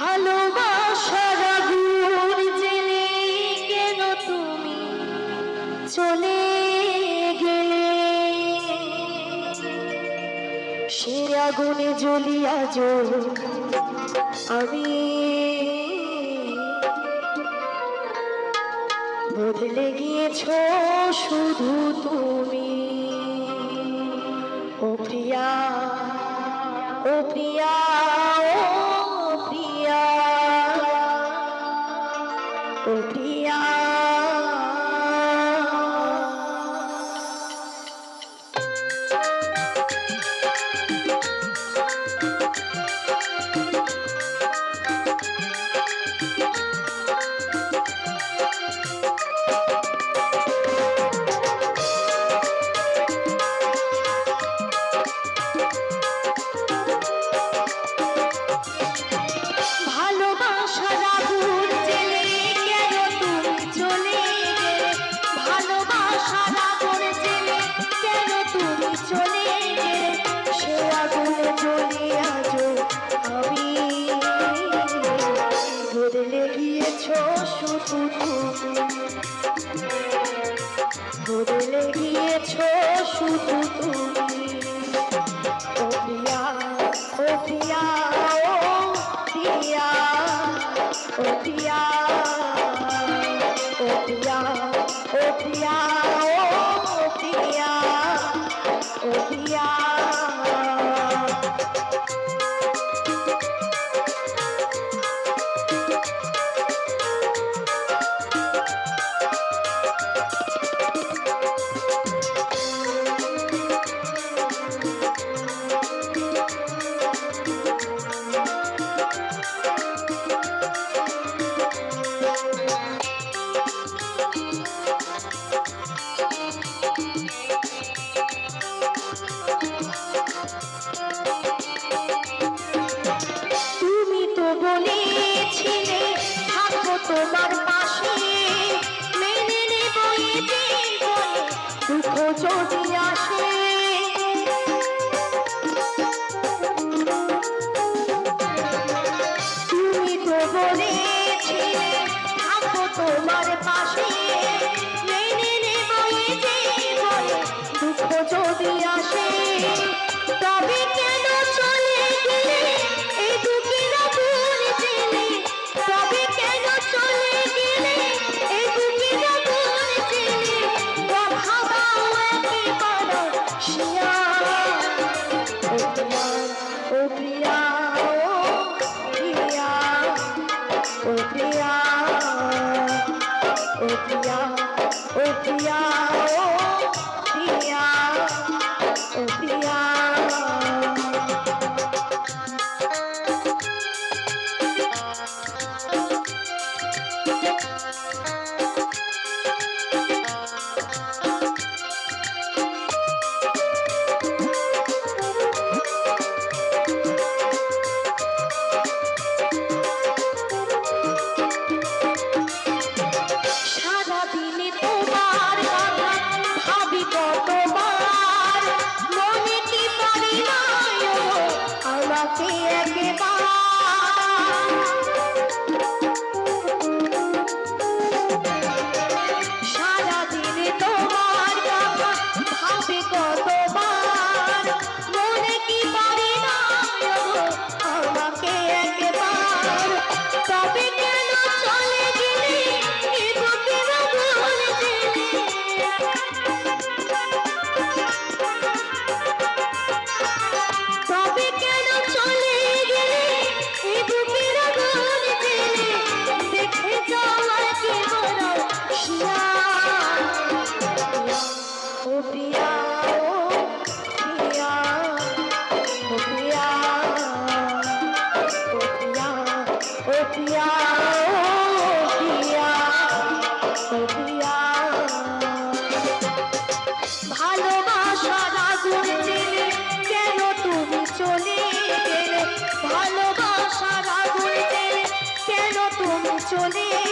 ভালোবাসার আগুন জেলে কেন তুমি চলে গেলে? সে আগুনে জ্বলিয়া জল আমি বদলে গিয়েছ শুধু তুমি। ও প্রিয়া ও প্রিয়া। বদলে গিয়েছ শুধু তুমি। ও প্রিয়া ও প্রিয়া তোমার ও পিয়া ও পিয়া ও পিয়া। আছি একবার চলে